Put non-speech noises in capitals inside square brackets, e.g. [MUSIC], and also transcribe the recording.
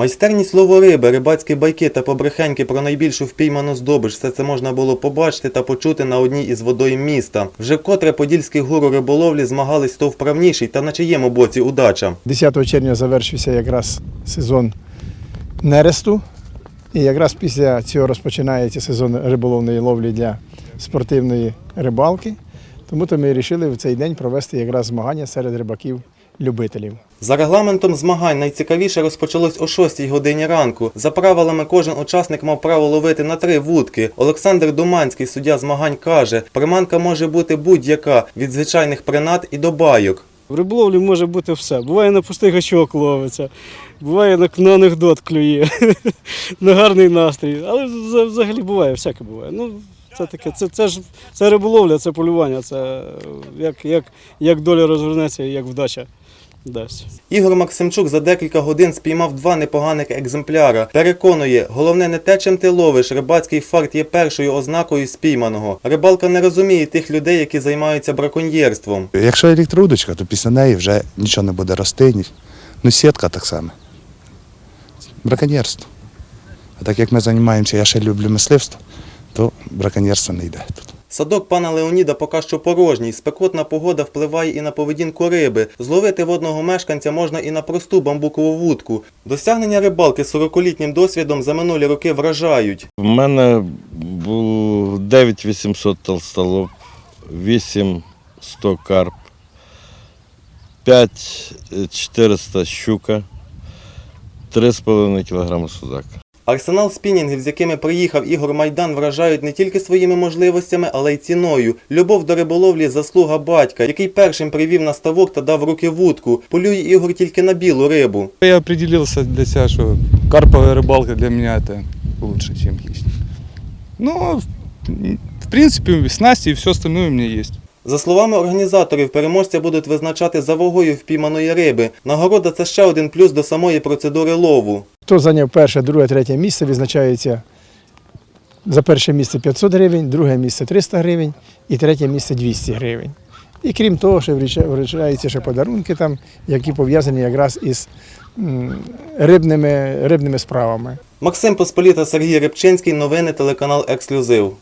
Майстерність ловориби, рибацькі байки та побрехеньки про найбільшу впійману здобич – все це можна було побачити та почути на одній із водойм міста. Вже вкотре подільські гуру риболовлі змагались хто вправніший та на чиєму боці удача. 10 червня завершився якраз сезон нересту. І якраз після цього розпочинається сезон риболовної ловлі для спортивної рибалки. Тому то ми вирішили в цей день провести якраз змагання серед рибаків-любителів. За регламентом змагань найцікавіше розпочалось о 6 годині ранку. За правилами кожен учасник мав право ловити на три вудки. Олександр Думанський, суддя змагань, каже, приманка може бути будь-яка від звичайних принад і до байок. В риболовлі може бути все. Буває на пустий гачок ловиться, буває на, на анекдот клює, [LAUGHS] на гарний настрій. Але вза- взагалі буває, всяке буває. Ну, це таке, це, це ж це риболовля, це полювання, це е, як, як, як доля розвернеться, як вдача дасть. Ігор Максимчук за декілька годин спіймав два непоганих екземпляра. Переконує, головне не те, чим ти ловиш. Рибацький факт є першою ознакою спійманого. Рибалка не розуміє тих людей, які займаються браконьєрством. Якщо електроудочка, то після неї вже нічого не буде рости. Ну, сітка так само. Браконьєрство. А так як ми займаємося, я ще люблю мисливство, то браконьєрство не йде тут. Садок пана Леоніда поки що порожній. Спекотна погода впливає і на поведінку риби. Зловити водного мешканця можна і на просту бамбукову вудку. Досягнення рибалки з 40-літнім досвідом за минулі роки вражають. У мене було 9800 толстолоб, 8100 карп, 5400 щука, 3,5 кг судак. Арсенал спінінгів, з якими приїхав Ігор Майдан, вражають не тільки своїми можливостями, але й ціною. Любов до риболовлі – заслуга батька, який першим привів на ставок та дав руки вудку. Полює Ігор тільки на білу рибу. Я определился для себя, что карповая рыбалка для меня это лучше, чем хищник. Но, в- принципе, снасти и все остальное у меня есть. За словами організаторів, переможця будуть визначати за вагою впійманої риби. Нагорода – це ще один плюс до самої процедури лову. Хто зайняв перше, друге, третє місце, відзначається за перше місце 500 гривень, друге місце 300 гривень і третє місце 200 гривень. І крім того, ще вруча- вручаються ще подарунки, там, які пов'язані якраз із рибними, рибними справами. Максим Посполіта, Сергій Рибчинський. Новини телеканал Ексклюзив.